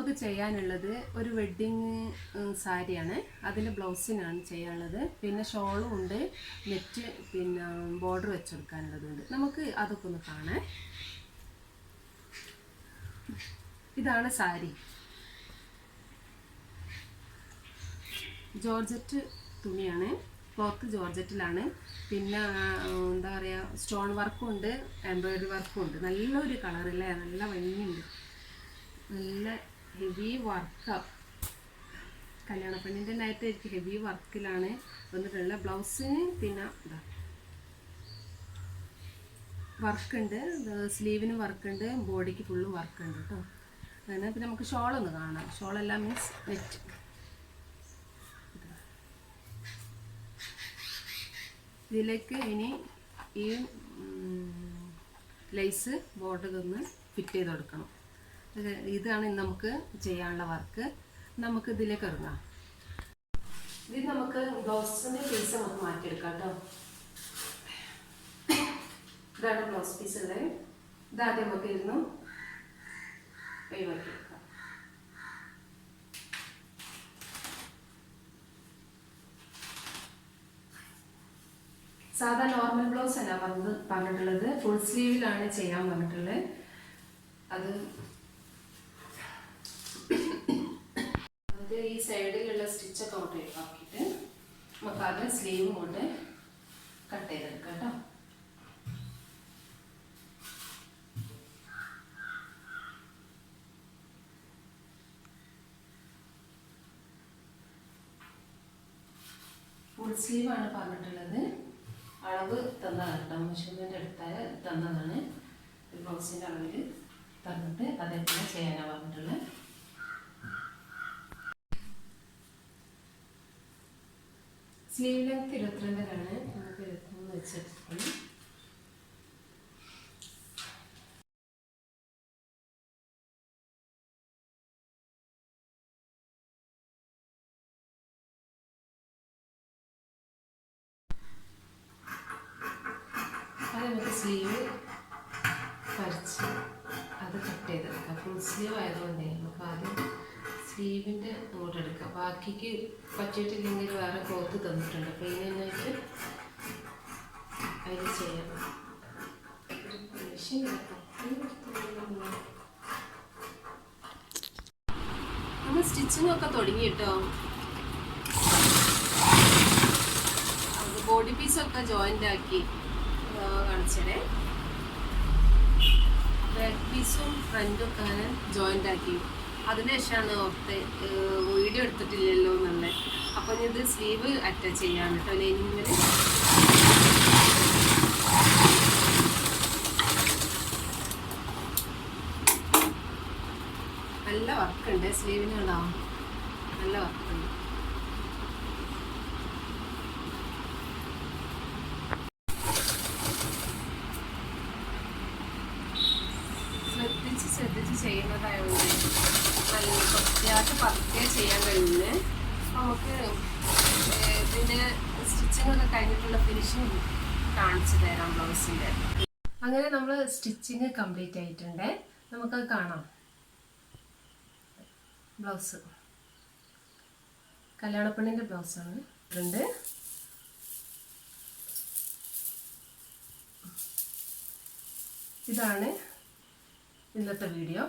നമുക്ക് ചെയ്യാനുള്ളത് ഒരു വെഡ്ഡിങ് സാരിയാണ്. അതിൽ ബ്ലൗസിനാണ് ചെയ്യാനുള്ളത്. പിന്നെ ഷോളും ഉണ്ട്. നെറ്റ് പിന്നെ ബോർഡർ വെച്ചെടുക്കാനുള്ളതുണ്ട്. നമുക്ക് അതൊക്കെ ഒന്ന് കാണാൻ. ഇതാണ് സാരി. ജോർജറ്റ് തുണിയാണ്. ക്ലോത്ത് ജോർജറ്റിലാണ്. പിന്നെ എന്താ പറയുക സ്റ്റോൺ വർക്കും ഉണ്ട് എംബ്രോയ്ഡറി വർക്കും ഉണ്ട്. നല്ലൊരു കളറല്ലേ നല്ല ഭംഗിയുണ്ട്. നല്ല ഹെവി വർക്ക് കല്യാണ പെണ്ണിന്റെ നൈറ്റ് ഹെവി വർക്കിലാണ് വന്നിട്ടുള്ള ബ്ലൗസിന് പിന്നെ ഇതാ വർക്കുണ്ട് സ്ലീവിന് വർക്കുണ്ട് ബോഡിക്ക് ഫുള്ള് വർക്കുണ്ട് കേട്ടോ അങ്ങനെ പിന്നെ നമുക്ക് ഷോൾ ഒന്ന് കാണാം. ഷോളെല്ലാം മീൻസ് നെറ്റ് ഇതിലേക്ക് ഇനി ഈ ലൈസ് ബോർഡർ ഒന്ന് ഫിറ്റ് ചെയ്ത് കൊടുക്കണം ഇതാണ് ഇന്ന് നമുക്ക് ചെയ്യാനുള്ള വർക്ക്. നമുക്ക് ഇതിലേക്ക് ഇറങ്ങാം. ഇത് നമുക്ക് ബ്ലൗസിന്റെ പീസ് നമുക്ക് മാറ്റിയെടുക്കാം കേട്ടോ. ഇതാണ് ബ്ലൗസ് പീസ് ഉള്ളത്. ഇതാദ്യം നമുക്ക് ഇരുന്നു ഒഴിവാക്കിയെടുക്കാം സാധാ നോർമൽ ബ്ലൗസ് അല്ല പറഞ്ഞത് പറഞ്ഞിട്ടുള്ളത് ഫുൾ സ്ലീവിലാണ് ചെയ്യാൻ പറഞ്ഞിട്ടുള്ളത്. അത് അത് ഈ സൈഡിലുള്ള സ്റ്റിച്ചൊക്കെ ഔട്ട് ഒഴിവാക്കിയിട്ട് നമുക്ക് അത് സ്ലീവ് കൊണ്ട് കട്ട് ചെയ്തെടുക്കാം കേട്ടോ. ഫുൾ സ്ലീവാണ് പറഞ്ഞിട്ടുള്ളത്. അളവ് തന്നതാണ് കേട്ടോ. മെഷർമെന്റ് എടുത്താൽ തന്നതാണ്. ബ്ലൗസിന്റെ അളവിൽ തന്നിട്ട് അതേപോലെ ചെയ്യാനാണ് പറഞ്ഞിട്ടുള്ളത്. സ്ലീവ് ലെങ്ത് നമുക്ക് സ്ലീവ് പറിച്ച് അത് കട്ട് ചെയ്തെടുക്കാം. ഫുൾ സ്ലീവ് ആയതുകൊണ്ടേ നമുക്ക് ആദ്യം സ്ലീവിന്റെ ബാക്കിക്ക് പറ്റിയിട്ടില്ലെങ്കിൽ വേറെ ക്ലോത്ത് തന്നിട്ടുണ്ട്. അപ്പോൾ ഇതിനായിട്ട് അതിൽ മെഷീൻ നമ്മൾ സ്റ്റിച്ചിങ് ഒക്കെ തുടങ്ങി കേട്ടോ ബോഡി പീസൊക്കെ ജോയിന്റ് ആക്കി കാണിച്ചേ ബാക്ക് പീസും ഫ്രണ്ടും ഒക്കെ അങ്ങനെ ജോയിന്റ് ആക്കി. അതിന് ശേഷമാണ് ഓർത്ത് വീഡിയോ എടുത്തിട്ടില്ലല്ലോ എന്നുള്ളത് അപ്പോൾ ഇത് സ്ലീവ് അറ്റാച്ച് ചെയ്യാണ് കേട്ടോ. ലൈനിങ്ങിൽ നല്ല വർക്കുണ്ട്. സ്ലീവിന് കേട്ടോ നല്ല വർക്കുണ്ട്. ശ്രദ്ധിച്ച് ശ്രദ്ധിച്ച് ചെയ്യുന്നതായതുകൊണ്ട് നല്ല കുറച്ചായിട്ട് പതുക്കെ ചെയ്യാൻ കഴിയുന്നത്. നമുക്ക് ഇതിന്റെ സ്റ്റിച്ചിങ് ഒക്കെ കഴിഞ്ഞിട്ടുള്ള ഫിനിഷിങ് കാണിച്ചു തരാം ബ്ലൗസിന്റെ അങ്ങനെ നമ്മൾ സ്റ്റിച്ചിങ് കംപ്ലീറ്റ് ആയിട്ടുണ്ട്. നമുക്ക് കാണാം. ബ്ലൗസ്. കല്യാണപ്പണ്ണിന്റെ ബ്ലൗസ് ആണ്. ഇതുണ്ട്. ഇതാണ് ഇന്നത്തെ വീഡിയോ.